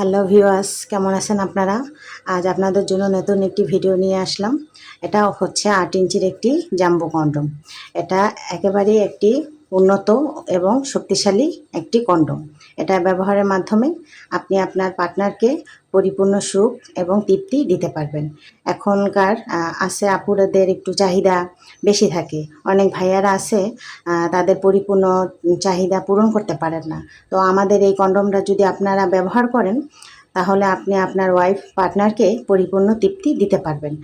Hello viewers, কেমন আছেন আপনারা? আজ আপনাদের জন্য নতুন একটি ভিডিও নিয়ে আসলাম। এটা হচ্ছে আট ইঞ্চির একটি জাম্বো কন্ডম। এটা একেবারেই একটি উন্নত এবং শক্তিশালী একটি কন্ডম। এটা ব্যবহারের মাধ্যমে আপনি আপনার পার্টনারকে পরিপূর্ণ সুখ এবং তৃপ্তি দিতে পারবেন। এখনকার আছে আপুরাদের একটু চাহিদা বেশি থাকে। অনেক ভাইয়ারা আছে তাদের পরিপূর্ণ চাহিদা পূরণ করতে পারেন না। তো আমাদের এই কন্ডমটা যদি আপনারা ব্যবহার করেন তাহলে আপনি আপনার ওয়াইফ পার্টনারকে পরিপূর্ণ তৃপ্তি দিতে পারবেন।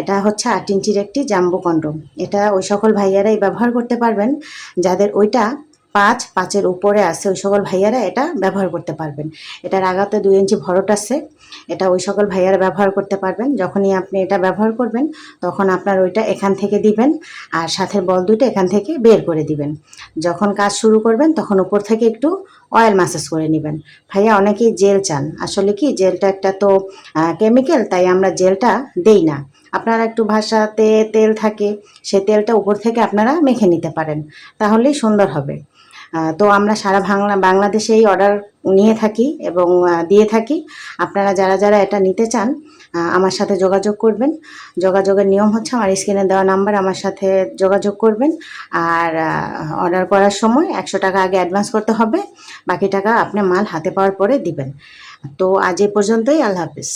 এটা হচ্ছে আট ইঞ্চির একটি জাম্বো কন্ডম এটা ওই সকল ভাইয়ারাই ব্যবহার করতে পারবেন। যাদের ওইটা পাঁচ, পাঁচের উপরে আছে ওই সকল ভাইয়ারা, এটা ব্যবহার করতে পারবেন। এটার আগাতে দুই ইঞ্চি ভরট আছে, এটা ওই সকল ভাইয়ারা ব্যবহার করতে পারবেন। যখনই আপনি এটা ব্যবহার করবেন, তখন আপনার ওইটা এখান থেকে দিবেন আর সাথের বল দুটো এখান থেকে বের করে দিবেন। যখন কাজ শুরু করবেন, তখন উপর থেকে একটু অয়েল ম্যাসাজ করে নেবেন। ভাইয়া, অনেকেই জেল চান। আসলে কি, জেলটা একটা তো কেমিক্যাল তাই আমরা জেলটা দেই না। আপনারা একটু ভাষাতে তেল থাকে, সে তেলটা উপর থেকে আপনারা মেখে নিতে পারেন, তাহলেই সুন্দর হবে। তো আমরা সারা বাংলা বাংলাদেশে এই অর্ডার নিয়ে থাকি এবং দিয়ে থাকি। আপনারা যারা যারা এটা নিতে চান আমার সাথে যোগাযোগ করবেন। যোগাযোগের নিয়ম হচ্ছে আমার স্ক্রিনে দেওয়া নাম্বার, আমার সাথে যোগাযোগ করবেন। আর অর্ডার করার সময় একশো টাকা আগে অ্যাডভান্স করতে হবে, বাকি টাকা আপনি মাল হাতে পাওয়ার পরে দিবেন। তো আজ এ পর্যন্তই, আল্লাহ হাফিজ।